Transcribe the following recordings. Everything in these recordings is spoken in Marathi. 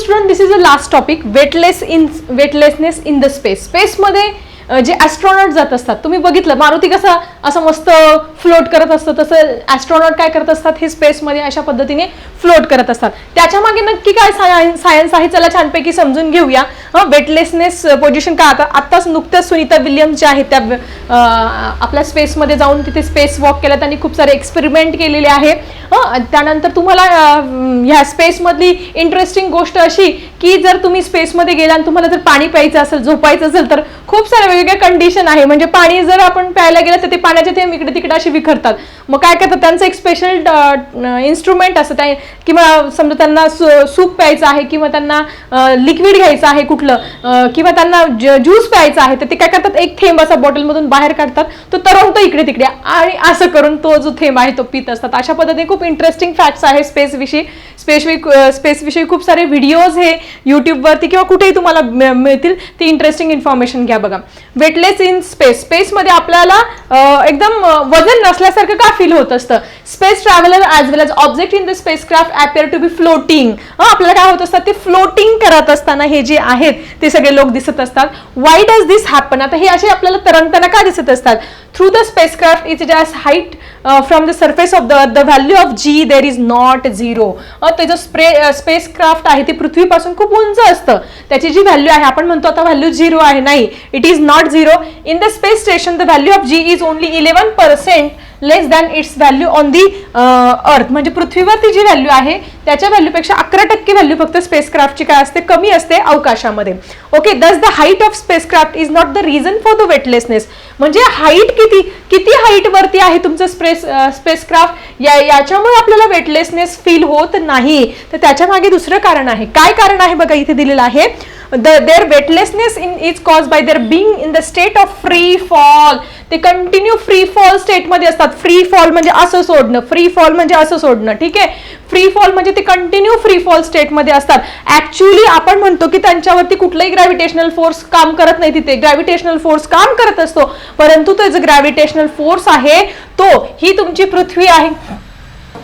Student this is a last topic weightless in weightlessness in the space स्पेसमध्ये जे ॲस्ट्रॉनॉट जात असतात तुम्ही बघितलं मारुती कसा असं मस्त फ्लोट करत असतं तसं ॲस्ट्रॉनॉट काय करत असतात हे स्पेसमध्ये अशा पद्धतीने फ्लोट करत असतात. त्याच्यामागे नक्की काय सायन्स सायन्स आहे चला छानपैकी समजून घेऊया. वेटलेसनेस पोझिशन का आता आत्ताच नुकत्याच सुनीता विल्यम्स ज्या आहेत त्या आपल्या स्पेसमध्ये जाऊन तिथे स्पेस वॉक केला त्यांनी खूप सारे एक्सपेरिमेंट केलेले आहे. हं, त्यानंतर तुम्हाला ह्या स्पेसमधली इंटरेस्टिंग गोष्ट अशी की जर तुम्ही स्पेसमध्ये गेला आणि तुम्हाला जर पाणी प्यायचं असेल झोपायचं असेल तर खूप साऱ्या वेगवेगळ्या कंडिशन आहे. म्हणजे पाणी जर आपण प्यायला गेलं तर ते पाण्याचे थेंब इकडे तिकडे असे विखरतात. मग काय करतात? त्यांचं एक स्पेशल इन्स्ट्रुमेंट असतं. त्या किंवा समजा त्यांना सूप प्यायचं आहे किंवा त्यांना लिक्विड घ्यायचं आहे कुठलं किंवा त्यांना ज्यूस प्यायचा आहे तर ते काय करतात? एक थेंब असा बॉटलमधून बाहेर काढतात. तो तरंगतो इकडे तिकडे. आणि असं करून तो जो थेंब आहे तो पित असतात. अशा पद्धतीने खूप इंटरेस्टिंग फॅक्ट्स आहे स्पेसविषयी विषयी. स्पेसविषयी खूप सारे व्हिडिओज हे युट्यूबवरती किंवा कुठेही तुम्हाला मिळतील. ती इंटरेस्टिंग इन्फॉर्मेशन घ्या बघा. वेटलेस इन स्पेस स्पेसमध्ये आपल्याला एकदम वजन नसल्यासारखं का फील होत असतं? Space traveller as well as object in the space craft appear to be floating आपल्याला काय होत असतात ते फ्लोटिंग करत असताना हे जे आहेत ते सगळे लोक दिसत असतात. वाय डज दिस हॅपन आता हे असे आपल्याला तरंगताना का दिसत असतात? Through the space craft is it as height from the surface of the the value of G there is not zero त्याचं स्प्रे स्पेस क्राफ्ट आहे ते पृथ्वीपासून खूप उंच असतं. त्याची जी व्हॅल्यू आहे आपण म्हणतो आता व्हॅल्यू झिरो आहे नाही. It is not zero in the space station the value of G is only eleven percent less than its value on the earth म्हणजे पृथ्वीवरती जी व्हॅल्यू आहे त्याच्या व्हॅल्यूपेक्षा अकरा टक्के व्हॅल्यू फक्त स्पेसक्राफ्टची काय असते? कमी असते अवकाशामध्ये. Okay thus the height of spacecraft is not the reason for the weightlessness म्हणजे हाईट किती किती हाईट वरती आहे तुमचं स्पेस स्पेसक्राफ्ट uh, या याच्यामुळे आपल्याला वेटलेसनेस फील होत नाही. तर त्याच्यामागे दुसरं कारण आहे. काय कारण आहे बघा इथे दिलेलं आहे. The there weightlessness in is cause by there being in the state of free fall ते कंटिन्यू फ्री फॉल स्टेटमध्ये असतात. फ्री फॉल म्हणजे असं सोडणं. फ्री फॉल म्हणजे असं सोडणं. ठीक आहे? फ्री फॉल म्हणजे ते कंटिन्यू फ्री फॉल स्टेटमध्ये असतात. ऍक्च्युली आपण म्हणतो की त्यांच्यावरती कुठलाही ग्रॅव्हिटेशनल फोर्स काम करत नाही तिथे. ग्रॅव्हिटेशनल फोर्स काम करत असतो. परंतु तो जो ग्रॅव्हिटेशनल फोर्स आहे तो ही तुमची पृथ्वी आहे.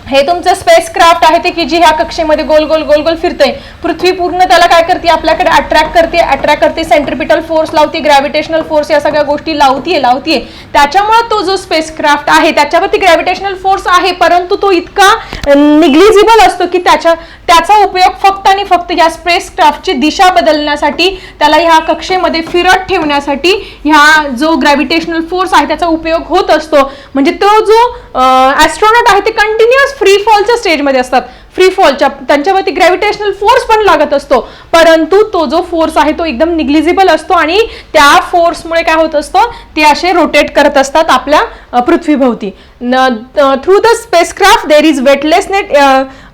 हे तुमचं स्पेस क्राफ्ट आहे ते की जी ह्या कक्षेमध्ये गोल गोल गोल गोल फिरतंय. पृथ्वी पूर्ण त्याला काय करते? आपल्याकडे अट्रॅक्ट करते अट्रॅक्ट करते सेंट्रिपिटल फोर्स लावते ग्रॅव्हिटेशनल फोर्स या सगळ्या गोष्टी लावतीये लावतीये. त्याच्यामुळे तो जो स्पेस क्राफ्ट आहे त्याच्यावरती ग्रॅव्हिटेशनल फोर्स आहे परंतु तो इतका निग्लिजिबल असतो की त्याच्या त्याचा उपयोग फक्त आणि फक्त या स्पेस क्राफ्टची दिशा बदलण्यासाठी त्याला ह्या कक्षेमध्ये फिरत ठेवण्यासाठी ह्या जो ग्रॅव्हिटेशनल फोर्स आहे त्याचा उपयोग होत असतो. म्हणजे तो जो ॲस्ट्रॉनॉट आहे ते कंटिन्युअस फ्री फॉलच्या स्टेजमध्ये असतात. फ्री फॉलच्या त्यांच्यावरती ग्रॅव्हिटेशनल फोर्स पण लागत असतो. परंतु तो जो फोर्स आहे तो एकदम निग्लिजिबल असतो आणि त्या फोर्समुळे काय होत असतं? ते असे रोटेट करत असतात आपल्या पृथ्वीभोवती. Through the spacecraft there is weightlessness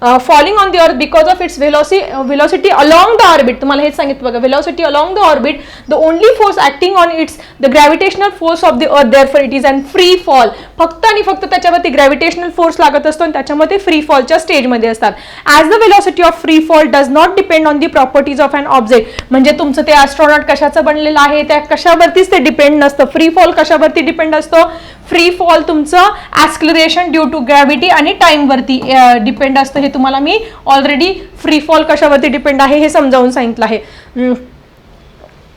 falling on the earth because of its velo velocity along the orbit तुम्हाला हेच सांगितलं बघा velocity along the orbit the only force acting on its the gravitational force of the earth therefore it is and free fall फक्त आणि फक्त त्याच्यावरती ग्रॅव्हिटेशनल फोर्स लागत असतो आणि त्याच्यामध्ये फ्री फॉलच्या स्टेजमध्ये असतात. As the velocity of free fall does not depend on the properties of an object म्हणजे तुमचं ते ॲस्ट्रॉनॉट कशाचं बनलेलं आहे त्या कशावरतीच ते डिपेंड नसतं. फ्री फॉल कशावरती डिपेंड असतो? फ्री फॉल तुमचं ॲस्क्लरेशन ड्यू टू ग्रॅव्हिटी आणि टाईमवरती डिपेंड असतं. हे तुम्हाला मी ऑलरेडी फ्री फॉल कशावरती डिपेंड आहे हे समजावून सांगितलं आहे.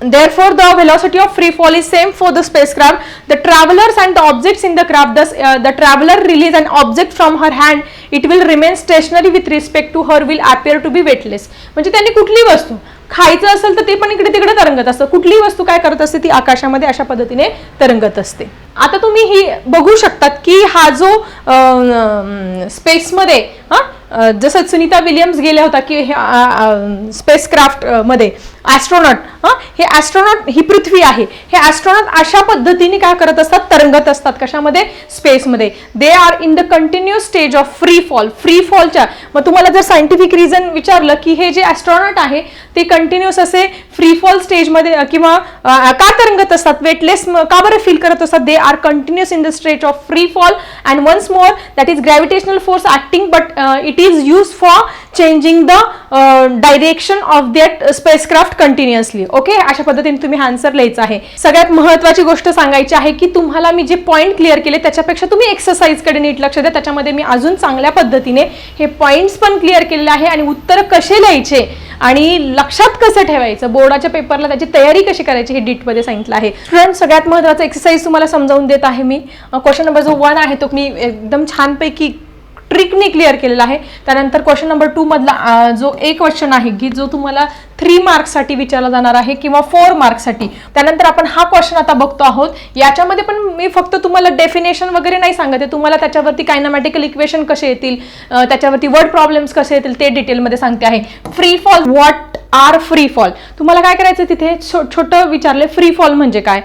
Therefore, the velocity of free fall is same for the spacecraft. The travelers and the objects in the craft, thus uh, the traveler release an object from her hand, it will remain stationary with respect to her will appear to be weightless. म्हणजे त्यांनी कुठली वस्तू खायचं असेल तर ते पण इकडे तिकडे तरंगत असतं कुठली वस्तू काय करत असते ती आकाशामध्ये अशा पद्धतीने तरंगत असते आता तुम्ही ही बघू शकतात की हा जो स्पेसमध्ये हां जसं सुनीता विलियम्स गेल्या होता की स्पेसक्राफ्टमध्ये ॲस्ट्रॉनॉट हे? ॲस्ट्रॉनॉट ही पृथ्वी आहे. हे ॲस्ट्रॉनॉट अशा पद्धतीने काय करत असतात? तरंगत असतात. कशामध्ये? स्पेसमध्ये they are in the continuous stage of free fall free फॉलच्या मग तुम्हाला जर सायंटिफिक रिझन विचारलं की हे जे ॲस्ट्रॉनॉट आहे ते कंटिन्युअस असे फ्री फॉल स्टेजमध्ये किंवा का तरंगत असतात? वेटलेस का बरं फील करत असतात? They are continuous in the stage of free fall and once more that is gravitational force acting but it is use for changing the direction of that spacecraft continuously okay अशा पद्धतीने तुम्ही आन्सर लिहायचा आहे. सगळ्यात महत्वाची गोष्ट सांगायची आहे की तुम्हाला मी जे पॉईंट क्लिअर केले त्याच्यापेक्षा तुम्ही एक्सरसाइजकडे नीट लक्ष द्या. त्याच्यामध्ये मी अजून चांगल्या पद्धतीने हे पॉईंट्स पण क्लिअर केलेले आहे आणि उत्तर कसे लिहायचे आणि लक्षात कसं ठेवायचं? बोर्डाच्या पेपरला त्याची तयारी कशी करायची हे डीटमध्ये सांगितलं आहे. स्टुडंट सगळ्यात महत्त्वाचा एक्सरसाइज तुम्हाला समजावून देत आहे मी. क्वेश्चन नंबर जो वन आहे तो मी एकदम छानपैकी ट्रिकने क्लिअर केलेला आहे. त्यानंतर क्वेश्चन नंबर टू मधला जो एक क्वेश्चन आहे की जो तुम्हाला थ्री मार्क्ससाठी विचारला जाणार आहे किंवा फोर मार्क्ससाठी त्यानंतर आपण हा क्वेश्चन आता बघतो आहोत. याच्यामध्ये पण मी फक्त तुम्हाला डेफिनेशन वगैरे नाही सांगत आहे. तुम्हाला त्याच्यावरती कायनामॅटिकल इक्वेशन कसे येतील? त्याच्यावरती वर्ड प्रॉब्लेम्स कसे येतील ते डिटेलमध्ये सांगते आहे. Free fall what are free fall तुम्हाला काय करायचं तिथे? छो छोटं विचारले फ्री फॉल म्हणजे काय?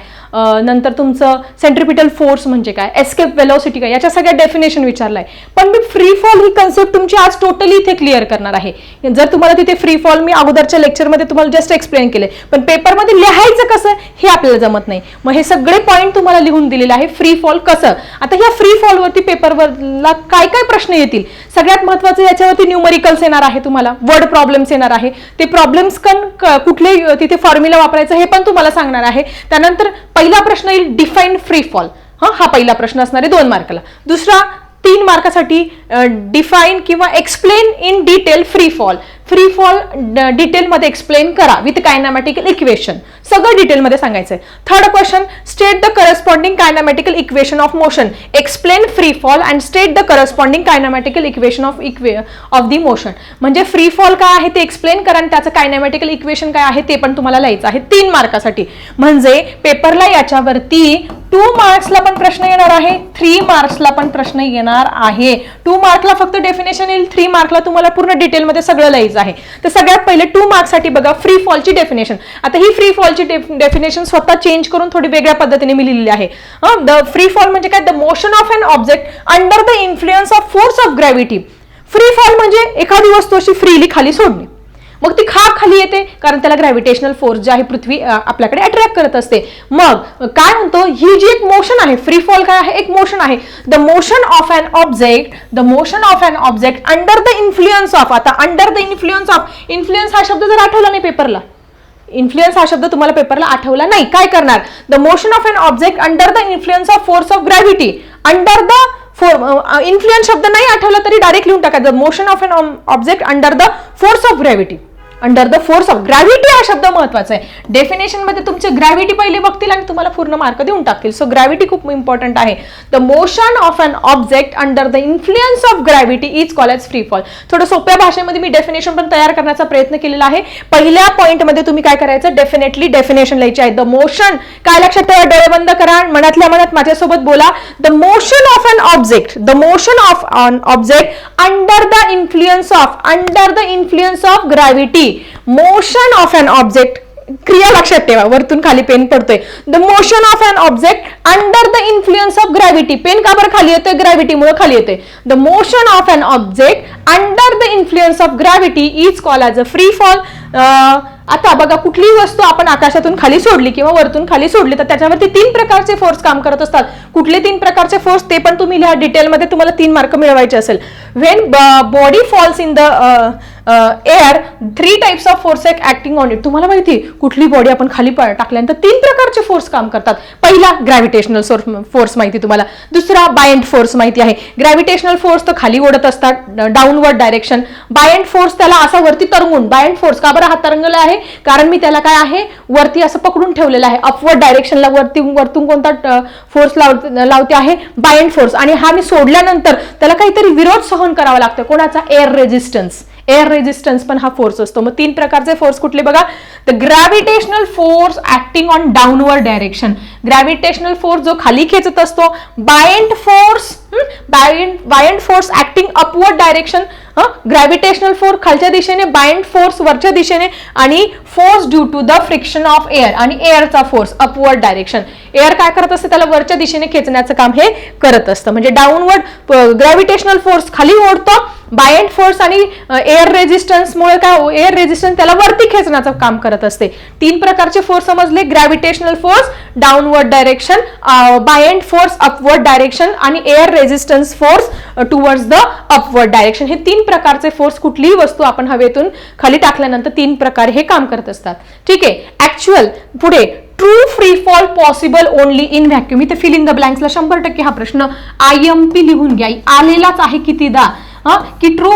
नंतर तुमचं सेंट्रिपिटल फोर्स म्हणजे काय? एस्केप वेलॉसिटी काय? याच्या सगळ्या डेफिनेशन विचारलाय. पण मी फ्री फॉल ही कन्सेप्ट तुमची आज टोटली इथे क्लिअर करणार आहे. जर तुम्हाला तिथे फ्री फॉल मी अगोदरच्या लेक्चरमध्ये तुम्हाला जस्ट एक्सप्लेन केले पण पेपरमध्ये लिहायचं कसं? हे आपल्याला जमत नाही. मग हे सगळे पॉईंट तुम्हाला लिहून दिलेले आहे फ्री फॉल कसं? आता ह्या फ्री फॉलवरती पेपरवरला काय काय प्रश्न येतील? सगळ्यात महत्वाचं याच्यावरती न्यूमरिकल्स येणार आहे तुम्हाला. वर्ड प्रॉब्लेम्स येणार आहे. ते प्रॉब्लेम प्रॉब्लेम्स कन कुठले तिथे फॉर्म्युला वापरायचं हे पण तुम्हाला सांगणार आहे. त्यानंतर पहिला प्रश्न येईल डिफाईन फ्री फॉल हा हा पहिला प्रश्न असणार आहे दोन मार्काला. दुसरा तीन मार्कासाठी डिफाईन किंवा explain in detail free fall free fall डिटेलमध्ये एक्सप्लेन करा विथ कायनामॅटिकल इक्वेशन सगळं डिटेलमध्ये सांगायचं आहे third question state the corresponding kinematical equation of motion explain free fall and state the corresponding kinematical equation of equa of the motion म्हणजे फ्री फॉल काय आहे ते एक्सप्लेन करा आणि त्याचं कायनामॅटिकल इक्वेशन काय आहे ते पण तुम्हाला लिहायचं आहे तीन मार्कासाठी. म्हणजे पेपरला याच्यावरती टू मार्क्सला पण प्रश्न येणार आहे थ्री मार्क्सला पण प्रश्न येणार आहे. टू मार्कला फक्त डेफिनेशन येईल थ्री मार्कला तुम्हाला पूर्ण डिटेलमध्ये सगळं लिहायचं आहे. तर सगळ्यात पहिले टू मार्क्ससाठी बघा फ्री फॉलची डेफिनेशन आता ही फ्री फॉलची डेफिनेशन स्वतः चेंज करून थोडी वेगळ्या पद्धतीने मी लिहिलेली आहे. द फ्री फॉल म्हणजे काय? The motion of an object under the influence of force of gravity free fall म्हणजे एखादी वस्तू अशी फ्रीली खाली सोडणे. मग ती खा खाली येते कारण त्याला ग्रॅव्हिटेशनल फोर्स जे आहे पृथ्वी आपल्याकडे अट्रॅक्ट करत असते. मग काय म्हणतो ही जी एक मोशन आहे फ्री फॉल काय आहे? एक मोशन आहे. The motion of an object the motion of an object under the influence of आता under the influence of influence हा शब्द जर आठवला नाही पेपरला इन्फ्लुएन्स हा शब्द तुम्हाला पेपरला आठवला नाही. काय करणार? The motion of an object under the influence of force of gravity under the for influence शब्द नाही आठवला तरी डायरेक्ट लिहून टाका. The motion of an object under the force of gravity under the force of gravity हा शब्द महत्त्वाचा आहे. डेफिनेशनमध्ये तुमचे ग्रॅव्हिटी पहिले बघतील आणि तुम्हाला पूर्ण मार्क देऊन टाकतील. सो ग्रॅव्हिटी खूप इम्पॉर्टंट आहे. The motion of an object under the influence of gravity is call as free fall थोडं सोप्या भाषेमध्ये मी डेफिनेशन पण तयार करण्याचा प्रयत्न केलेला आहे. पहिल्या पॉईंटमध्ये तुम्ही काय करायचं? डेफिनेटली डेफिनेशन लिहायची आहे. द मोशन काय लक्षात ठेवा? डोळे बंद करा. मनातल्या मनात माझ्यासोबत बोला. The motion of an object the motion of an object under the influence of under the influence of gravity motion of an object क्रिया लक्षात ठेवा वरतून खाली पेन पडतोय the motion of an object under the influence of gravity pen का बरं खाली येतोय ग्रॅव्हिटीमुळे खाली येतोय the motion of an object under the influence of gravity is call as a free fall आता बघा कुठलीही वस्तू आपण आकाशातून खाली सोडली किंवा वरतून खाली सोडली तर त्याच्यावरती तीन प्रकारचे फोर्स काम करत असतात. कुठले तीन प्रकारचे फोर्स ते पण तुम्ही लिहा डिटेलमध्ये तुम्हाला तीन मार्क मिळवायचे असेल. When body falls in the air three types of force acting on it तुम्हाला माहिती आहे, कुठली बॉडी आपण खाली टाकल्यानंतर तीन प्रकारचे फोर्स काम करतात. पहिला ग्रॅव्हिटेशनल फोर्स माहिती तुम्हाला. दुसरा बायंड फोर्स माहिती आहे. ग्रॅव्हिटेशनल फोर्स तर खाली ओढत असतात डाऊनवर्ड डायरेक्शन बायंड फोर्स त्याला असा वरती तरंगून बायंड फोर्स का बरं? हा तरंगला आहे? कारण मी त्याला काय आहे वरती असं पकडून ठेवलेलं आहे. अपवर्ड डायरेक्शनला वरती वरतून कोणता फोर्स लावते लावते आहे? बायंड फोर्स आणि हा मी सोडल्यानंतर त्याला काहीतरी विरोध सहन करावा लागतो. कोणाचा? एअर रेजिस्टन्स एअर रेजिस्टन्स पण हा फोर्स असतो. मग तीन प्रकारचे फोर्स कुठले बघा? The gravitational force acting on downward direction gravitational force जो खाली खेचत असतो buoyant force buoyant buoyant force acting upward direction gravitational force खालच्या दिशेने बाइंड फोर्स वरच्या दिशेने आणि force due to the friction of air आणि एअरचा फोर्स अपवर्ड डायरेक्शन एअर काय करत असते? त्याला वरच्या दिशेने खेचण्याचं काम हे करत असतं. म्हणजे डाऊनवर्ड ग्रॅव्हिटेशनल फोर्स खाली ओढतो बायंड फोर्स आणि एअर रेजिस्टन्समुळे काय हो, एअर रेजिस्टन्स त्याला वरती खेचण्याचं काम करत असते. तीन प्रकारचे फोर्स समजले gravitational force downward direction buoyant force upward direction आणि air resistance force towards the upward direction हे तीन प्रकारचे फोर्स कुठलीही वस्तू आपण हवेतून खाली टाकल्यानंतर तीन प्रकारे हे काम करत असतात. ठीक आहे? ऍक्च्युअल पुढे true free fall possible only in vacuum इथे फिल इन द ब्लँक्सला शंभर टक्के हा प्रश्न आय एम पी लिहून घ्या. आलेलाच आहे कितीदा? की ट्रू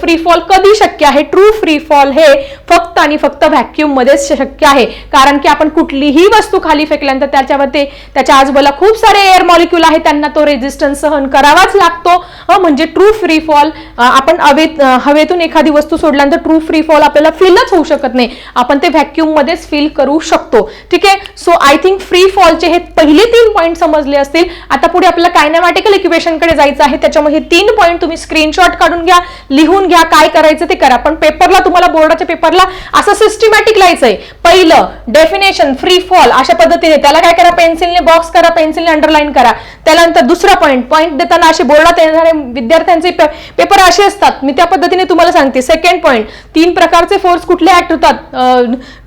फ्री फॉल कधी शक्य आहे? ट्रू फ्री फॉल हे फक्त आणि फक्त व्हॅक्युम मध्येच शक्य आहे. कारण की आपण कुठलीही वस्तू खाली फेकल्यानंतर त्याच्यावरती त्याच्या आजूबाजूला खूप सारे एअर मॉलिक्यूल आहे त्यांना तो रेजिस्टन्स सहन करावाच लागतो. म्हणजे ट्रू फ्री फॉल आपण हवेत uh, हवेतून एखादी वस्तू सोडल्यानंतर ट्रू फ्री फॉल आपल्याला फीलच होऊ शकत नाही. आपण ते व्हॅक्युम मध्येच फील करू शकतो. ठीक आहे? सो आय थिंक फ्री फॉलचे हे पहिले तीन पॉईंट समजले असतील. आता पुढे आपल्याला कायनामॅटिकल इक्वेशनकडे जायचं आहे. त्याच्यामुळे हे तीन पॉईंट तुम्ही स्क्रीनशॉट काढून घ्या लिहून घ्या काय करायचं ते करा. पण पेपरला तुम्हाला बोर्डाच्या पेपरला असं सिस्टमॅटिक लिहायचंय. पहिलं डेफिनेशन फ्री फॉल अशा पद्धतीने. त्याला काय करा पेन्सिलने बॉक्स करा पेन्सिलने अंडरलाईन करा. त्यानंतर दुसरा पॉईंट पॉईंट देताना असे बोर्डात येणारे विद्यार्थ्यांचे पेपर असे असतात. मी त्या पद्धतीने तुम्हाला सांगते. सेकंड पॉईंट तीन प्रकारचे फोर्स कुठले ऍक्ट होतात?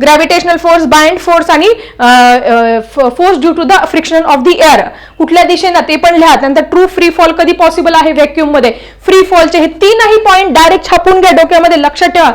ग्रॅव्हिटेशनल फोर्स बायंड फोर्स आणि force due to the friction of the air कुठल्या दिशेनं? ते पण लिहा. त्यानंतर ट्रू फ्री फॉल कधी पॉसिबल आहे? व्हॅक्युममध्ये. फ्री फॉल फॉलचे हे तीनही पॉईंट डायरेक्ट छापून घ्या डोक्यामध्ये लक्षात ठेवा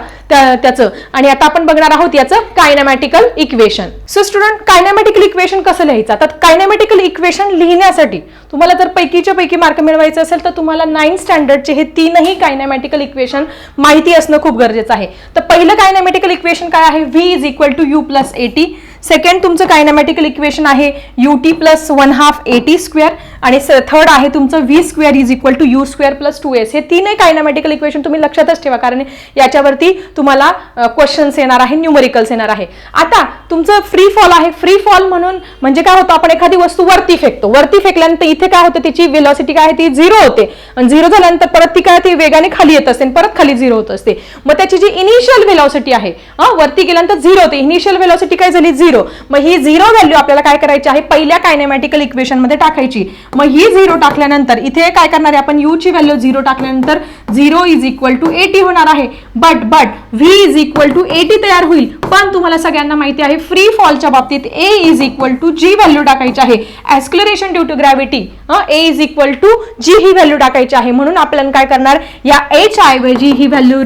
त्याचं. आणि आता आपण बघणार आहोत याचं kinematical equation so student kinematical equation कसं लिहायचं? आता कायनामॅटिकल इक्वेशन लिहिण्यासाठी तुम्हाला जर पैकीच्या पैकी मार्क मिळवायचे असेल तर तुम्हाला नाईन स्टँडर्डचे हे तीनही कायनॅमॅटिकल इक्वेशन माहिती असणं खूप गरजेचं आहे. तर पहिलं कायनॅमॅटिकल इक्वेशन काय आहे? V is equal to U plus A T second तुमचं कायनामॅटिकल इक्वेशन आहे U T plus one half A T square आणि थर्ड आहे तुमचं V square is equal to U square plus two S हे तीनही कायनामॅटिकल इक्वेशन तुम्ही लक्षातच ठेवा कारण याच्यावरती तुम्हाला क्वेश्चन्स येणार आहे न्यूमरिकल्स येणार आहे. आता तुमचं फ्री फॉल आहे. फ्री फॉल म्हणून म्हणजे काय होतं? आपण एखादी वस्तू वरती फेकतो. वरती फेकल्यानंतर इथे काय होतं? त्याची वेलॉसिटी काय आहे? ती झिरो होते. आणि झिरो झाल्यानंतर परत ती काय ती वेगाने खाली येत असते परत खाली झिरो होत असते. मग त्याची जी इनिशियल वेलॉसिटी आहे हा वरती गेल्यानंतर झिरो होते. इनिशियल वेलॉसिटी काय झाली? झिरो मग ही झिरो व्हॅल्यू आपल्याला काय करायची आहे? पहिल्या कायनेमॅटिकल इक्वेशनमध्ये टाकायची. मग ही झिरो टाकल्यानंतर इथे काय करणार आहे आपण? यू ची व्हॅल्यू झिरो टाकल्यानंतर zero is equal to A T होणार आहे. But but V is equal to A T तयार होईल. पण तुम्हाला सगळ्यांना माहिती आहे फ्री फॉलच्या बाबतीत A is equal to G value टाकायची आहे. Acceleration due to gravity A is equal to G he value टाकायची आहे. म्हणून आपल्याला काय करणार? या एच ऐवजी ही व्हॅल्यू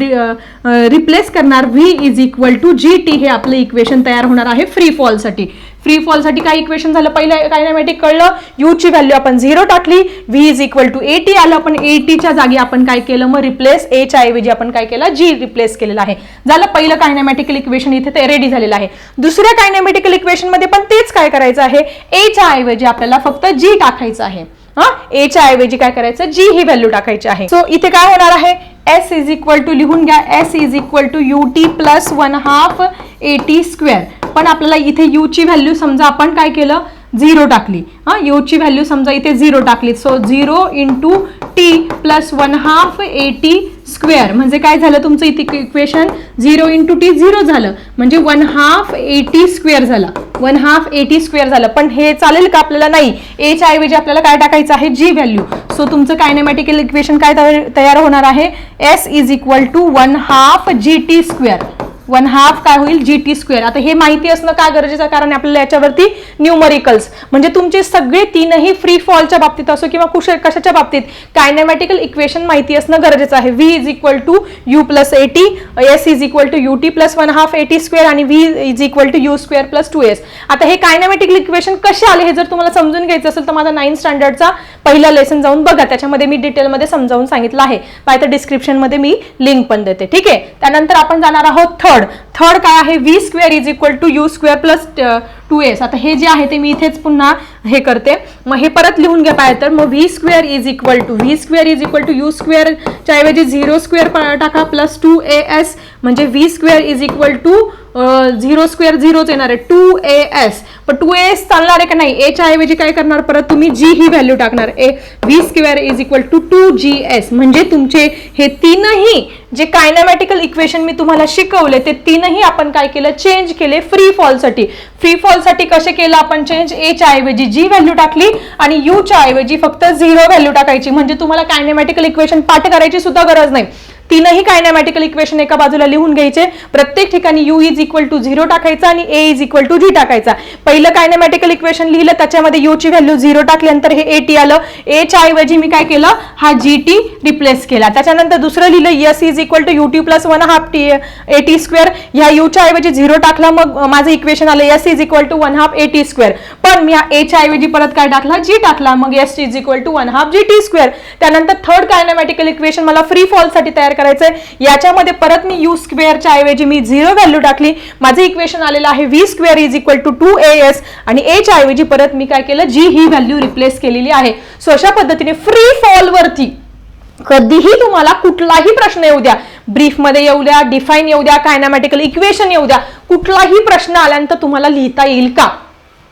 रिप्लेस करणार. V is equal to G T हे आपलं इक्वेशन तयार होणार आहे. फ्री फॉलसाठी फ्री फॉलसाठी काय इक्वेशन झालं? पहिलं कायनॅमॅटिक कळलं. यू ची व्हॅल्यू आपण झिरो टाकली. V is equal to A T आलं आपण एटीच्या जागी आपण काय केलं? मग रिप्लेस एच्या ऐवजी आपण काय केलं? जी रिप्लेस केलेलं आहे. झालं पहिलं कायनॅमॅटिकल इक्वेशन इथे ते रेडी झालेलं आहे. दुसऱ्या कायनॅमॅटिकल इक्वेशनमध्ये पण तेच काय करायचं आहे? एच्या ऐवजी आपल्याला फक्त जी टाकायचं आहे. हा? एच्या ऐवजी काय करायचं? जी ही व्हॅल्यू टाकायची आहे. सो इथे काय होणार आहे? एस इज इक्वल टू लिहून घ्या. S is equal to U T plus one half A T square पण आपल्याला इथे यूची व्हॅल्यू समजा आपण काय केलं? झिरो टाकली. हा यू ची व्हॅल्यू समजा इथे झिरो टाकली. So zero into T plus one half A T square म्हणजे काय झालं तुमचं इथे equation zero into T zero झालं. म्हणजे one half A T square झाला. One half A T square झालं. पण हे चालेल का आपल्याला? नाही. एच्या ऐवजी आपल्याला काय टाकायचं आहे? जी व्हॅल्यू सो तुमचं कायनेमॅटिकल इक्वेशन काय तयार होणार आहे? S is equal to one half G T square one half काय होईल? जी टी स्क्वेअर आता हे माहिती असणं का गरजेचं आहे? कारण आपल्याला याच्यावरती न्यूमरिकल्स म्हणजे तुमचे सगळे तीनही फ्री फॉलच्या बाबतीत असो किंवा कुश कशाच्या बाबतीत कायनेमॅटिकल इक्वेशन माहिती असणं गरजेचं आहे. V is equal to U plus A T S is equal to U T plus one half A T square आणि V is equal to U square plus two S आता हे कायनेमॅटिकल इक्वेशन कसे आले हे जर तुम्हाला समजून घ्यायचं असेल तर माझा नाईन स्टँडर्डचा पहिला लेसन जाऊन बघा. त्याच्यामध्ये मी डिटेलमध्ये समजावून सांगितलं आहे. बाय तर डिस्क्रिप्शनमध्ये मी लिंक पण देते. ठीक आहे? त्यानंतर आपण जाणार आहोत थर्ड थर्ड काय आहे? V square is equal to U square plus two S आता हे जे आहे ते मी इथेच पुन्हा हे करते. मग हे परत लिहून घ्या पाहिजे तर मग V square is equal to V square is equal to U स्क्वेअरच्या ऐवजी झिरो स्क्वेअर टाका प्लस टू ए एस म्हणजे V square is equal to zero square झिरोच येणार आहे. टू ए एस पण टू ए एस चालणार आहे का नाही? एच्या ऐवजी काय करणार? परत तुम्ही जी ही व्हॅल्यू टाकणार A V square is equal to two G S म्हणजे तुमचे हे तीनही जे कायनामॅटिकल इक्वेशन मी तुम्हाला शिकवले ते तीनही आपण काय केलं? चेंज केले फ्री फॉलसाठी फ्री फॉलसाठी कसे केलं आपण? चेंज एच्या ऐवजी जी व्हॅल्यू टाकली आणि यूच्या ऐवजी फक्त झिरो व्हॅल्यू टाकायची. म्हणजे तुम्हाला कायनेमॅटिकल इक्वेशन पाठ करायची सुद्धा गरज नाही. तीनही कायनॅमॅटिकल इक्वेशन एका बाजूला लिहून घ्यायचे. प्रत्येक ठिकाणी U is equal to zero टाकायचा आणि A is equal to G टाकायचा. पहिलं कायनॅमॅटिकल इक्वेशन लिहिलं त्याच्यामध्ये यू ची व्हॅल्यू झिरो टाकल्यानंतर हे ए टी आलं. एच्या ऐवजी मी काय केलं? हा जी टी रिप्लेस केला. त्याच्यानंतर दुसरं लिहिलं S is equal to U T plus one half T A T square ह्या यूच्या ऐवजी झिरो टाकला मग माझं इक्वेशन आलं S is equal to one half A T square पण मी हा एच्या ऐवजी परत काय टाकला? जी टाकला. मग S is equal to one half G T square त्यानंतर थर्ड कायनॅमॅटिकल इक्वेशन मला फ्री फॉलसाठी तयार करायचंय. याच्यामध्ये परत मी यू स्क्वेअरच्या ऐवजी मी झिरो व्हॅल्यू टाकली. माझं इक्वेशन आलेलं आहे V square is equal to two A S आणि एच्या ऐवजी परत मी काय केलं? जी ही व्हॅल्यू रिप्लेस केलेली आहे. सो अशा पद्धतीने फ्री फॉलवरती कधीही तुम्हाला कुठलाही प्रश्न येऊ द्या. ब्रीफमध्ये येऊ द्या डिफाईन येऊ द्या कायनामॅटिकल इक्वेशन येऊ द्या. कुठलाही प्रश्न आल्यानंतर तुम्हाला लिहिता येईल का?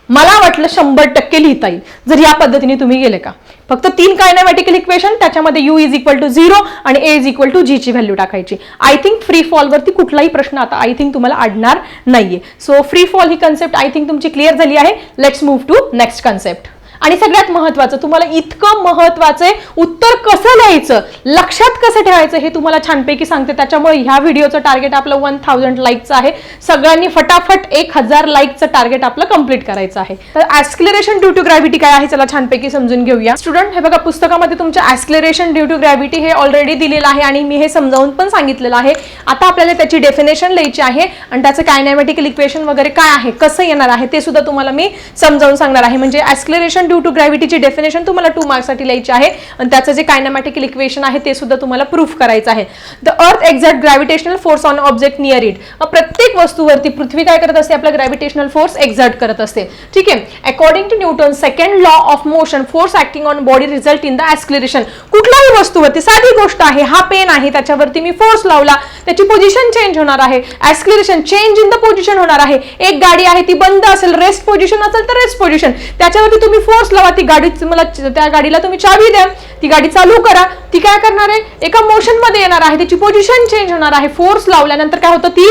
मला वाटलं शंभर टक्के लिहिता येईल. जर या पद्धतीने तुम्ही गेले का? फक्त तीन कायनामॅटिकल इक्वेशन त्याच्यामध्ये U is equal to zero आणि ए इज इक्वल टू ची व्हॅल्यू टाकायची. आय थिंक फ्री फॉलवरती कुठलाही प्रश्न आता आय थिंक तुम्हाला आढणार नाहीये. सो फ्री फॉल ही कन्सेप्ट आय थिंक तुमची क्लिअर झाली आहे. Let's move to next concept आणि सगळ्यात महत्वाचं तुम्हाला इतकं महत्वाचं आहे उत्तर कसं लिहायचं लक्षात कसं ठेवायचं हे तुम्हाला छानपैकी सांगते. त्याच्यामुळे ह्या व्हिडिओचं टार्गेट आपलं वन थाउजंड लाईकचं आहे. सगळ्यांनी फटाफट एक हजार लाईकचं टार्गेट आपलं कंप्लीट करायचं आहे. तर ऍस्क्लेरेशन ड्यू टू ग्रॅव्हिटी काय आहे चला छानपैकी समजून घेऊया. स्टुडंट हे बघा पुस्तकामध्ये तुमच्या ऍस्क्लेरेशन ड्यू टू ग्रॅव्हिटी हे ऑलरेडी दिलेलं आहे आणि मी हे समजावून पण सांगितलेलं आहे. आता आपल्याला त्याची डेफिनेशन लिहायची आहे आणि त्याचं कायनॅमॅटिकल इक्वेशन वगैरे काय आहे कसं येणार आहे ते सुद्धा तुम्हाला मी समजावून सांगणार आहे. म्हणजे ऍस्क्लेरेशन ड्यू टू ग्रॅव्हिटीची डेफिनेशन तुम्हाला टू मार्क्ससाठी लिहायची आहे. आणि त्याचं जे कायनामॅटिकल इक्वेशन आहे ते सुद्धा तुम्हाला प्रूफ करायचं आहे. The earth exact gravitational force on object near it प्रत्येक वस्तूवरती पृथ्वी काय करत असते? आपला ग्रॅव्हिटेशनल फोर्स एक्झर्ट करत असते. ठीक आहे? According to Newton second law of motion force acting on body result in the acceleration कुठल्याही वस्तूवरती साधी गोष्ट आहे हा पेन आहे त्याच्यावरती मी फोर्स लावला त्याची पोझिशन चेंज होणार आहे. Acceleration change in the position होणार आहे. एक गाडी आहे ती बंद असेल रेस्ट पोझिशन असेल तर रेस्ट पोझिशन त्याच्यावरती तुम्ही फोर्स लावा ती गाडी मला त्या गाडीला तुम्ही चावी द्या. ती गाडी चालू करा. ती काय करणार आहे? एका मोशनमध्ये येणार आहे. त्याची पोझिशन चेंज होणार आहे. फोर्स लावल्यानंतर काय होतं? ती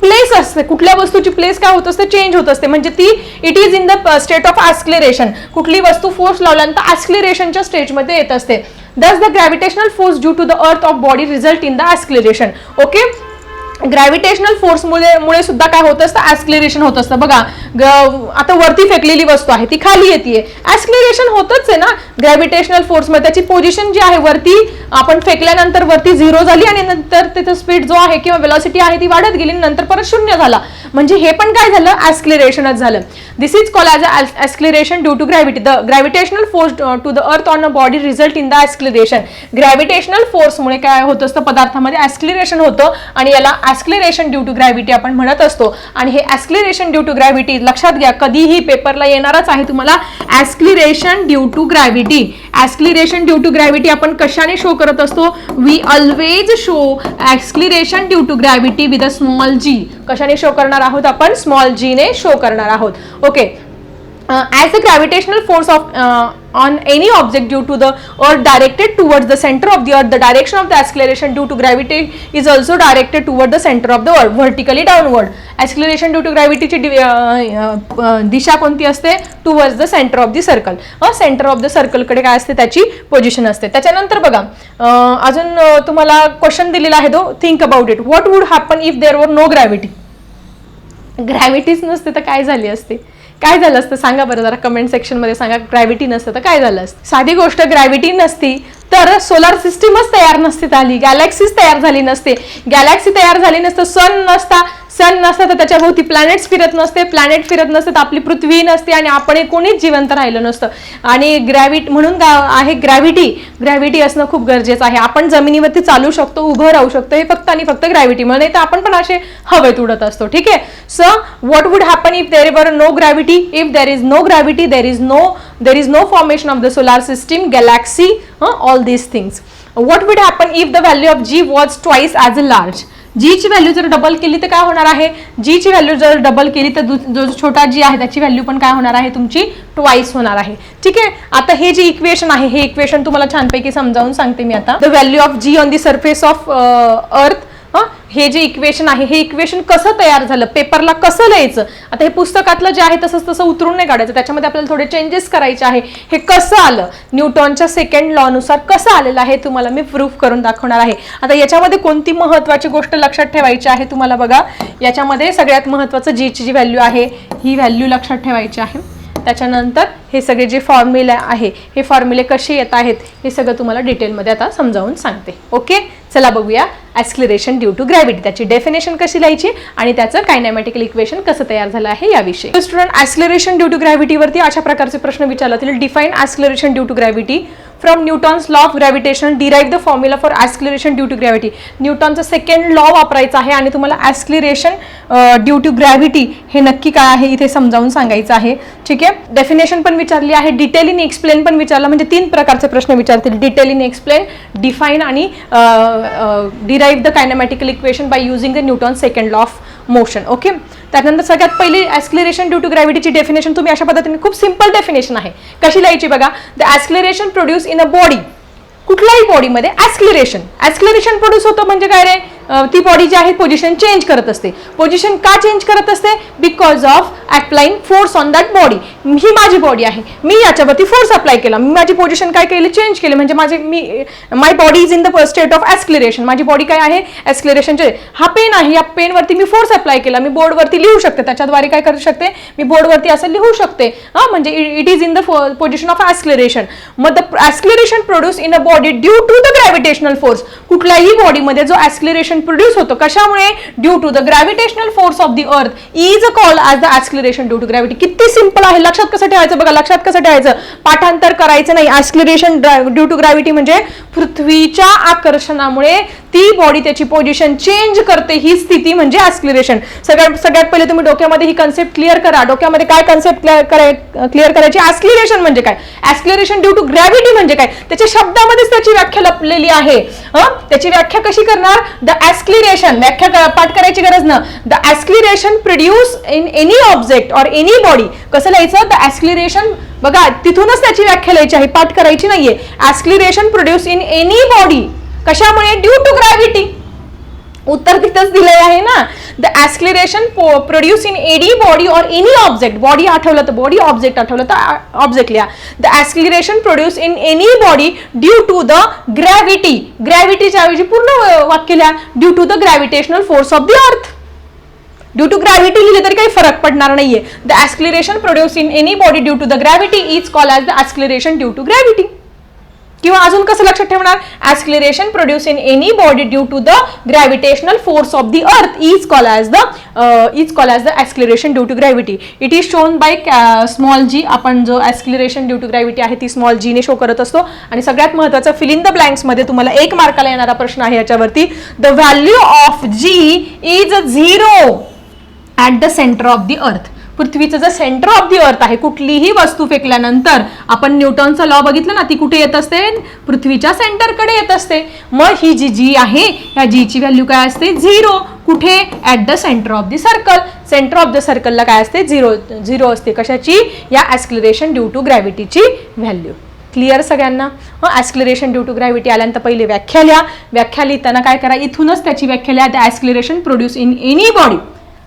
प्लेस असते. कुठल्या वस्तूची प्लेस काय होत असते? चेंज होत असते. म्हणजे ती it is in the state of acceleration कुठली वस्तू फोर्स लावल्यानंतर ऍस्क्लेरेशनच्या स्टेजमध्ये येत असते. Thus the gravitational force due to the earth of body result in the acceleration okay gravitational फोर्समुळे मुळे सुद्धा काय होत असतं? ऍस्क्लेरेशन होत असतं. बघा आता वरती फेकलेली वस्तू आहे ती खाली येते ऍस्क्लेरेशन होतच आहे ना? ग्रॅव्हिटेशनल फोर्समध्ये त्याची पोझिशन जी आहे वरती आपण फेकल्यानंतर वरती झिरो झाली आणि नंतर त्याचं स्पीड जो आहे किंवा वेलॉसिटी आहे ती वाढत गेली नंतर परत शून्य झाला. म्हणजे हे पण काय झालं? ऍस्क्लेरेशनच झालं. This is call as a acceleration due to gravity the gravitational force to the earth on a body result in the acceleration gravitational फोर्समुळे काय होत असतं? पदार्थामध्ये ॲस्क्लेरेशन होतं आणि याला ॲस्क्लेरेशन ड्यू टू ग्रॅव्हिटी आपण म्हणत असतो. आणि हे ॲस्क्लेरेशन ड्यू टू ग्रॅव्हिटी लक्षात घ्या कधीही पेपरला येणारच आहे तुम्हाला acceleration due to gravity. Acceleration due to gravity आपण कशाने शो करत असतो? We always show acceleration due to gravity with a small G कशाने शो करणार आहोत आपण? स्मॉल जीने शो करणार आहोत. Okay as the gravitational force of uh, on any object due to the or directed towards the center of the earth the direction of the acceleration due to gravity is also directed toward the center of the earth vertically downward acceleration due to gravity ची दिशा कोणती असते towards the centre of the circle centre of the सर्कलकडे काय असते त्याची पोझिशन असते त्याच्यानंतर बघा अजून तुम्हाला क्वेश्चन दिलेला आहे तो think about it what would happen if there were no gravity ग्रॅव्हिटीच नसते तर काय झाली असते काय झालं असतं? सांगा बरं जरा कमेंट सेक्शनमध्ये सांगा ग्रॅव्हिटी नसतं तर काय झालं असतं? साधी गोष्ट ग्रॅव्हिटी नसती तर सोलार सिस्टीमच तयार नसती झाली गॅलेक्सीच तयार झाली नसते. गॅलेक्सी तयार झाली नसतं सन नसता सन नसतं तर त्याच्या भोवती प्लॅनेट्स फिरत नसते. प्लॅनेट फिरत नसते तर आपली पृथ्वी नसते आणि आपण कोणीच जिवंत राहिलं नसतं. आणि ग्रॅव्हिट म्हणून आहे ग्रॅव्हिटी ग्रॅव्हिटी असणं खूप गरजेचं आहे. आपण जमिनीवरती चालू शकतो उभं राहू शकतो. हे फक्त आणि फक्त ग्रॅव्हिटी नाही तर आपण पण असे हवेत उडत असतो. ठीक आहे? So what would happen if there were no gravity if there is no gravity there is no there is no formation of the solar system galaxy all these things what would happen if the value of G was twice as a large जीची व्हॅल्यू जर डबल केली तर काय होणार आहे? जीची व्हॅल्यू जर डबल केली तर जो जो छोटा जी आहे त्याची व्हॅल्यू पण काय होणार आहे? तुमची ट्वाईस होणार आहे. ठीक आहे? आता हे जे इक्वेशन आहे हे इक्वेशन तुम्हाला छानपैकी समजावून सांगते मी आता. The value of G on the surface of earth हे जे इक्वेशन आहे हे इक्वेशन कसं तयार झालं? पेपरला कसं लिहायचं? आता हे पुस्तकातलं जे आहे तसंच तसं उतरून नाही काढायचं. त्याच्यामध्ये आपल्याला थोडे चेंजेस करायचे आहे. हे कसं आलं? न्यूटॉनच्या सेकंड लॉनुसार कसं आलेलं आहे तुम्हाला मी प्रूफ करून दाखवणार आहे. आता याच्यामध्ये कोणती महत्त्वाची गोष्ट लक्षात ठेवायची आहे तुम्हाला बघा? याच्यामध्ये सगळ्यात महत्त्वाचं जीची जी व्हॅल्यू आहे ही व्हॅल्यू लक्षात ठेवायची आहे. त्याच्यानंतर हे सगळे जे फॉर्म्युला आहे हे फॉर्म्युले कसे येत आहेत हे सगळं तुम्हाला डिटेलमध्ये आता समजावून सांगते. ओके चला बघूया. ॲक्सलरेशन ड्यू टू ग्रॅव्हिटी त्याची डेफिनेशन कशी लिहायची आणि त्याचं कायनॅमॅटिकल इक्वेशन कसं तयार झालं आहे याविषयी. स्टुडंट ॲक्सलरेशन ड्यू टू ग्रॅव्हिटीवरती अशा प्रकारचे प्रश्न विचारला जातील define acceleration due to gravity from Newton's law of gravitation derive the formula for acceleration due to gravity न्यूटॉनचा second law वापरायचा आहे आणि तुम्हाला ॲक्सलरेशन ड्यू टू ग्रॅव्हिटी हे नक्की काय आहे इथे समजावून सांगायचं आहे. ठीक आहे? डेफिनेशन पण विचारली आहे डिटेलिंग एक्सप्लेन पण विचारलं म्हणजे तीन प्रकारचे प्रश्न विचारतील. डिटेलिंग एक्सप्लेन डिफाईन आणि derive the kinematical equation by using the Newton second law of motion okay त्यानंतर सगळ्यात पहिली ॲस्क्लेरेशन ड्यू टू ग्रॅव्हिटीची डेफिनेशन तुम्ही अशा पद्धतीने खूप सिंपल डेफिनेशन आहे. कशी लिहायची बघा? The acceleration produce in a body कुठल्याही बॉडीमध्ये ॲस्क्लेरेशन ॲस्क्लेरेशन प्रोड्यूस होतं म्हणजे काय रे? ती बॉडी जी आहे पोझिशन चेंज करत असते. पोझिशन का चेंज करत असते? Because of applying force on that body ही माझी बॉडी आहे. मी याच्यावरती फोर्स अप्लाय केला. मी माझी पोझिशन काय केली? चेंज केली. म्हणजे माझे मी my body is in the state of acceleration माझी बॉडी काय आहे? ॲस्क्लेरेशनचे हा पेन आहे. या पेनवरती मी फोर्स अप्लाय केला. मी बोर्डवरती लिहू शकते. त्याच्याद्वारे काय करू शकते? मी बोर्डवरती असं लिहू शकते. हां म्हणजे it is in the position of acceleration मग the acceleration produce in a body due to the gravitational force कुठल्याही बॉडीमध्ये जो ॲस्क्लेरेशन प्रोड्यूस होतो. कशामुळे? Due to the gravitational force of the earth is a call as the acceleration due to gravity किती सिंपल आहे. लक्षात कसं ठेवायचं? बघा लक्षात कसं ठेवायचं? पाठांतर करायचं नाही. ॲक्सिलरेशन ड्यू टू ग्रॅव्हिटी म्हणजे पृथ्वीच्या आकर्षणामुळे ती बॉडी त्याची पोझिशन चेंज करते. ही स्थिती म्हणजे ॲक्सिलरेशन सगळ्यात सगळ्यात पहिले तुम्ही डोक्यामध्ये ही कन्सेप्ट क्लिअर करा. डोक्यामध्ये काय कन्सेप्ट क्लिअर करायची? ॲक्सिलरेशन म्हणजे काय? ॲक्सिलरेशन ड्यू टू ग्रॅव्हिटी म्हणजे काय? त्याच्या शब्दामध्येच त्याची व्याख्या लपलेली आहे. त्याची व्याख्या कशी करणार? द ऍस्क्लिरेशन व्याख्या पाठ करायची गरज ना. The acceleration produce in any object or any body कसं लिहायचं? द ऍस्क्लिरेशन बघा तिथूनच त्याची व्याख्या लिहायची आहे. पाठ करायची नाहीये. Acceleration produce in any body कशामुळे? ड्यू टू ग्रॅव्हिटी उत्तर तिथंच दिलंय आहे ना? The acceleration produce in any body or any object body आठवलं तर बॉडी ऑब्जेक्ट आठवलं तर ऑब्जेक्ट लिहा. The acceleration produce in any body due to the gravity ग्रॅव्हिटीच्या ऐवजी पूर्ण वाक्य लिहा. Due to the gravitational force of the earth due to gravity लिहिले तरी काही फरक पडणार नाहीये. The acceleration produce in any body due to the gravity is call as the acceleration due to gravity किंवा अजून कसं लक्षात ठेवणार? Acceleration produce in any body due to the gravitational force of the earth is call as the is call as the acceleration due to gravity it is shown by small G आपण जो ॲस्क्लेरेशन ड्यू टू ग्रॅव्हिटी आहे ती स्मॉल जीने शो करत असतो. आणि सगळ्यात महत्त्वाचं फिल इन द ब्लँक्समध्ये तुम्हाला एक मार्काला येणारा प्रश्न आहे याच्यावरती. The value of G is zero at the centre of the earth पृथ्वीचं जे सेंटर ऑफ द अर्थ आहे कुठलीही वस्तू फेकल्यानंतर आपण न्यूटनचा लॉ बघितलं ना ती कुठे येत असते? पृथ्वीच्या सेंटरकडे येत असते. मग ही जी जी आहे या जीची व्हॅल्यू काय असते? झिरो कुठे? At the centre of the circle centre of the सर्कलला काय असते? झिरो झिरो असते. कशाची? या ॲस्क्लरेशन ड्यू टू ग्रॅव्हिटीची व्हॅल्यू क्लिअर सगळ्यांना? हं ॲस्क्लरेशन ड्यू टू ग्रॅव्हिटी आल्यानंतर पहिले व्याख्या लिहा. व्याख्या लिहिताना काय करा? इथूनच त्याची व्याख्या लिहा. The acceleration produce in any body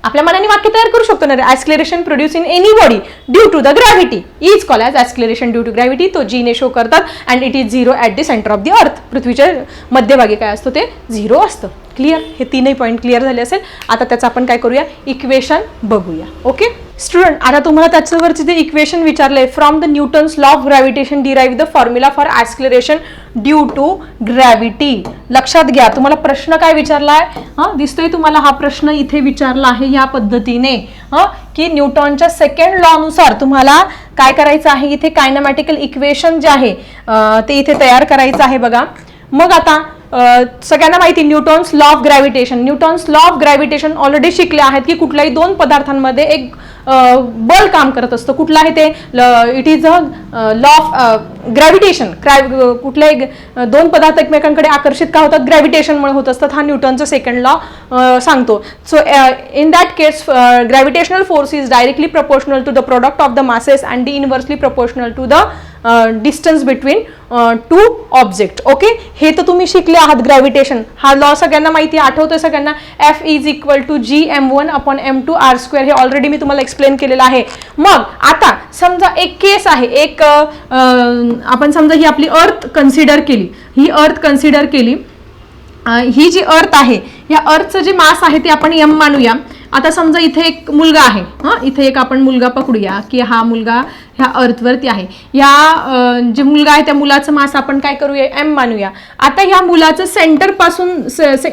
आपल्या मनाने वाक्य तयार करू शकतो ना acceleration produce in any body due to the gravity is call as acceleration due to gravity तो जीने शो करतात. And it is zero at the centre of the earth पृथ्वीच्या मध्यभागी काय असतो ते? झिरो असतं. क्लिअर हे तीनही पॉईंट क्लिअर झाले असेल. आता त्याचं आपण काय करूया? इक्वेशन बघूया. ओके स्टुडंट आता तुम्हाला त्याच्यावरचे जे इक्वेशन विचारले from the Newton's law of gravitation derive the formula for acceleration due to gravity लक्षात घ्या तुम्हाला प्रश्न काय विचारला आहे हां दिसतोय तुम्हाला हा प्रश्न इथे विचारला आहे या पद्धतीने. हां की न्यूटॉनच्या सेकंड लॉनुसार तुम्हाला काय करायचं आहे? इथे कायनमॅटिकल इक्वेशन जे आहे ते इथे तयार करायचं आहे बघा. मग आता सगळ्यांना माहिती Newton's law of gravitation Newton's law of gravitation already शिकले आहेत की कुठल्याही दोन पदार्थांमध्ये एक बल काम करत असतं. कुठलं आहे ते? It is a law of gravitation कुठल्याही ग- दोन पदार्थ एकमेकांकडे आकर्षित का होतात? ग्रॅव्हिटेशनमुळे होत असतात. हा न्यूटनचा सेकंड लॉ सांगतो. So in that case gravitational force is directly proportional to the product of the masses and the inversely proportional to the distance between two object okay हे तर तुम्ही शिकले आहात ग्रॅव्हिटेशन हा लॉ सगळ्यांना माहिती आठवतोय सगळ्यांना? F is equal to G M one upon M two R square हे ऑलरेडी मी तुम्हाला एक्सप्लेन केलेलं आहे. मग आता समजा एक केस आहे एक आपण समजा ही आपली अर्थ कन्सिडर केली. ही अर्थ कन्सिडर केली. ही जी अर्थ आहे या अर्थचं जे मास आहे ते आपण यम मानूया. आता समजा इथे एक मुलगा आहे. हा? इथे एक आपण मुलगा पकडूया की हा मुलगा ह्या अर्थवरती आहे. या जे मुलगा आहे त्या मुलाचं मास आपण काय करूया? एम मानूया. आता ह्या मुलाचं सेंटरपासून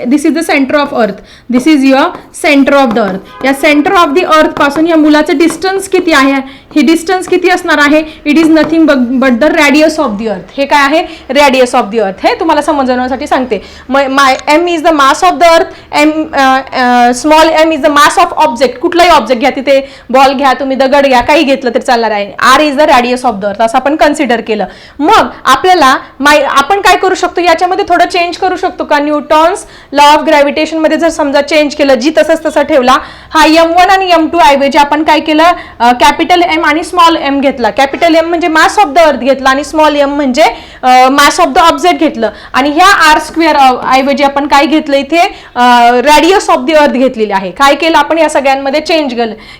this is the centre of earth this is your centre of the earth या सेंटर ऑफ द अर्थपासून या मुलाचं डिस्टन्स किती आहे? हे डिस्टन्स किती असणार आहे? It is nothing but the radius of the earth हे काय आहे? रॅडियस ऑफ द अर्थ हे तुम्हाला समजवण्यासाठी सांगते. My M is the mass of the earth M small M is the mass of object कुठलाही ऑब्जेक्ट घ्या तिथे. बॉल घ्या तुम्ही दगड घ्या काही घेतलं तरी चालणार आहे. R is the radius of the earth असं आपण कन्सिडर केलं. मग आपल्याला माय आपण काय करू शकतो? याच्यामध्ये थोडं चेंज करू शकतो का? न्यूटॉन्स लॉ ऑफ ग्रॅव्हिटेशनमध्ये जर समजा चेंज केलं जी तसंच तसा ठेवला हा यम वन आणि एम टू ऐवजी आपण काय केलं? कॅपिटल एम आणि स्मॉल एम घेतला. कॅपिटल एम म्हणजे मास ऑफ द अर्थ घेतला आणि स्मॉल एम म्हणजे मास ऑफ द ऑब्जेक्ट घेतलं. आणि ह्या आर स्क्वेअर ऐवजी आपण काय घेतलं इथे? रॅडियस ऑफ द अर्थ घेतलेली आहे. काय केलं आपण? या सगळ्यांमध्ये चेंज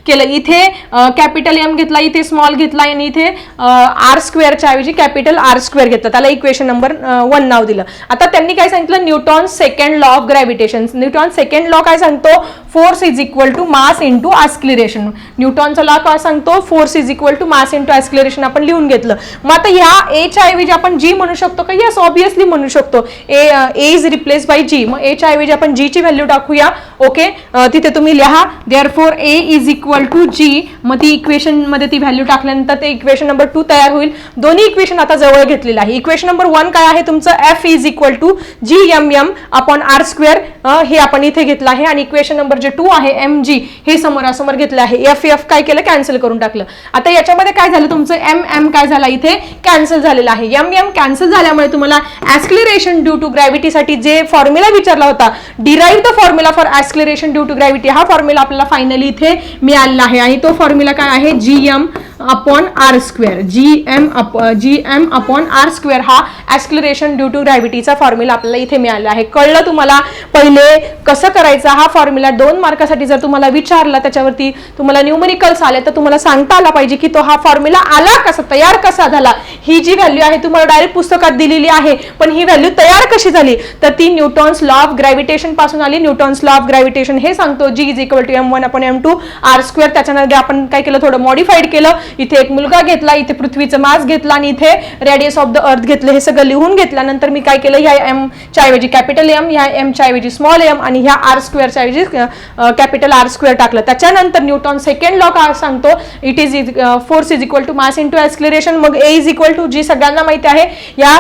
केलं. इथे कॅपिटल एम घेतला इथे स्मॉल घेतला आणि इथे आर स्क्वेअरच्या ऐवजी कॅपिटल आर स्क्वेअर घेतलं. त्याला इक्वेशन नंबर वन नाव दिलं. आता त्यांनी काय सांगितलं? Newton second law of gravitation Newton second law काय सांगतो? Force is equal to mass into acceleration न्यूटॉनचा law काय सांगतो? Force is equal to mass into acceleration आपण लिहून घेतलं. मग आता ह्या एच्या ऐवजी आपण जी म्हणू शकतो का? येस ऑब्विसली म्हणू शकतो. A A is replace by G मग एच्या ऐवजी आपण जी ची व्हॅल्यू टाकूया. ओके तिथे तुम्ही लिहा. Therefore A is equal to G मग ती इक्वेशनमध्ये ती व्हॅल्यू टाकल्यानंतर ते इक्वेशन नंबर टू तयार होईल. दोन्ही इक्वेशन आता जवळ घेतलेलं आहे. इक्वेशन नंबर वन काय आहे? तुमचं F is equal to G M M upon R square हे आपण इथे घेतलं आहे. आणि इक्वेशन नंबर जे टू आहे एम जी हे समोरासमोर घेतलं आहे. एफ एफ काय केलं? कॅन्सल करून टाकलं. आता याच्यामध्ये काय झालं? तुमचं एम एम काय झाला इथे? कॅन्सल झालेलं आहे. एम एम कॅन्सल झाल्यामुळे तुम्हाला ऍस्क्लिरेशन ड्यू टू ग्रॅव्हिटीसाठी जे फॉर्म्युला विचारला होता derive the formula for acceleration due to gravity हा फॉर्म्युला आपल्याला फायनली इथे मिळालेला आहे. आणि तो फॉर्म्युला काय आहे? G M upon R square G M up G M upon R square हा ऍस्क्लिरेशन ड्यू टू ग्रॅव्हिटीचा फॉर्म्युला आपल्याला इथे मिळाला आहे. कळलं तुम्हाला पहिले कसं करायचं? हा फॉर्म्युला दोन मार्कासाठी जर तुम्हाला विचारला त्याच्यावरती तुम्हाला न्यूमरिकल्स आले तर तुम्हाला सांगता आला पाहिजे की तो हा फॉर्म्युला आला कसा तयार कसा झाला? ही जी व्हॅल्यू आहे तुम्हाला डायरेक्ट पुस्तकात दिलेली आहे पण ही व्हॅल्यू तयार कशी झाली? तर ती न्यूटॉन्स लॉ ऑफ ग्रॅव्हिटेशनपासून आली. न्यूटॉन्स लॉ ऑफ ग्रॅव्हिटेशन हे सांगतो. G is equal to M one आपण एम टू आर स्क्वेअर त्याच्यानंतर आपण काय केलं थोडं मॉडिफाईड केलं. इथे एक मुलगा घेतला इथे पृथ्वीचं मास घेतला आणि इथे रेडियस ऑफ द अर्थ घेतलं. हे सगळं लिहून घेतल्यानंतर मी काय केलं? ह्या एम च्या ऐवजी कॅपिटल एम ह्या एम च्या ऐवजी स्मॉल एम आणि ह्या आर स्क्वेअरच्या ऐवजी कॅपिटल आर स्क्वेअर टाकलं. त्याच्यानंतर न्यूटॉन सेकंड लॉ का सांगतो? It is force is equal to mass into acceleration मग A is equal to G सगळ्यांना माहिती आहे. या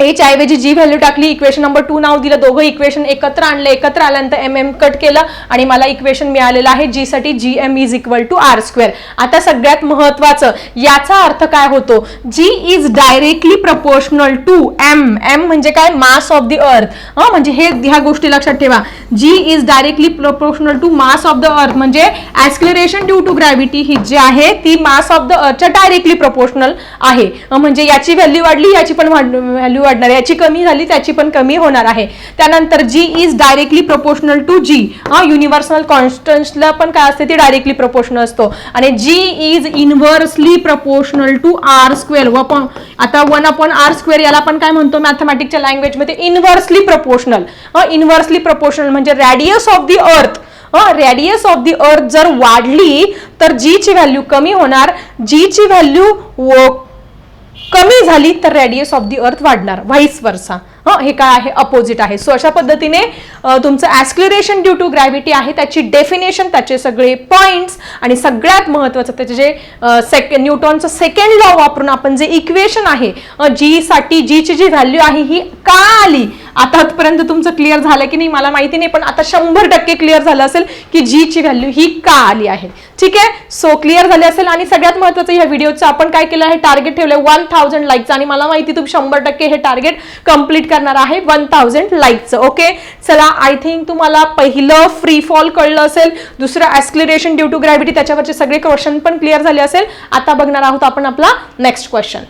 एच ऐवजी जी व्हॅल्यू टाकली इक्वेशन नंबर टू नाव दिलं दोघं इक्वेशन एकत्र आणलं एकत्र आल्यानंतर एम एम कट केलं आणि मला इक्वेशन मिळालेलं आहे जी साठी G M is equal to R square आता सगळ्यात महत्वाचं याचा अर्थ काय होतो? G is directly proportional to M M म्हणजे काय? मास ऑफ द अर्थ म्हणजे हे ह्या गोष्टी लक्षात ठेवा. G is directly proportional to mass of the earth म्हणजे ऍस्क्लरेशन ड्यू टू ग्रॅव्हिटी ही जी आहे ती मास ऑफ द अर्थच्या डायरेक्टली प्रपोर्शनल आहे. म्हणजे याची व्हॅल्यू वाढली याची पण व्हॅल्यू वाढणार आहे. याची कमी झाली त्याची पण कमी होणार आहे. त्यानंतर G is directly proportional to G universal कॉन्स्टन्सला पण काय असते? ती डायरेक्टली प्रपोर्शनल असतो. आणि G is inversely proportional to R square व पण आता वन अपॉन आर स्क्वेअर याला आपण काय म्हणतो? मॅथमॅटिकच्या लँग्वेजमध्ये इनव्हर्सली प्रपोर्शनल इनव्हर्सली प्रपोर्शनल म्हणजे radius of the earth radius of the earth जर वाढली तर जी ची व्हॅल्यू कमी होणार. जी ची व्हॅल्यू कमी झाली तर रेडियस ऑफ दी अर्थ वाढणार व्हाईस वर्सा हं हे काय आहे? अपोजिट आहे. सो अशा पद्धतीने तुमचं ॲस्क्युरेशन ड्यू टू ग्रॅव्हिटी आहे त्याची डेफिनेशन त्याचे सगळे पॉईंट्स आणि सगळ्यात महत्त्वाचं त्याचे जे सेक न्यूटॉनचं सेकंड लॉ वापरून आपण जे इक्वेशन आहे जी साठी जीची जी व्हॅल्यू आहे ही का आली? आतापर्यंत तुमचं क्लिअर झालं की नाही मला माहिती नाही पण आता शंभर टक्के क्लिअर झालं असेल की जी ची व्हॅल्यू ही का आली आहे. ठीक आहे? सो क्लिअर झाले असेल आणि सगळ्यात महत्त्वाचं ह्या व्हिडिओचं आपण काय केलं आहे? टार्गेट ठेवलं वन थाउजंड लाईकचं आणि मला माहिती तुम्ही शंभर टक्के हे टार्गेट कंप्लीट करणार आहे. वन थाउजंड लाईकचं ओके चला आय थिंक तुम्हाला पहिलं फ्री फॉल कळलं असेल. दुसरं ॲस्क्लिरेशन ड्यू टू ग्रॅव्हिटी त्याच्यावरचे सगळे क्वेश्चन पण क्लिअर झाले असेल. आता बघणार आहोत आपण आपला नेक्स्ट क्वेश्चन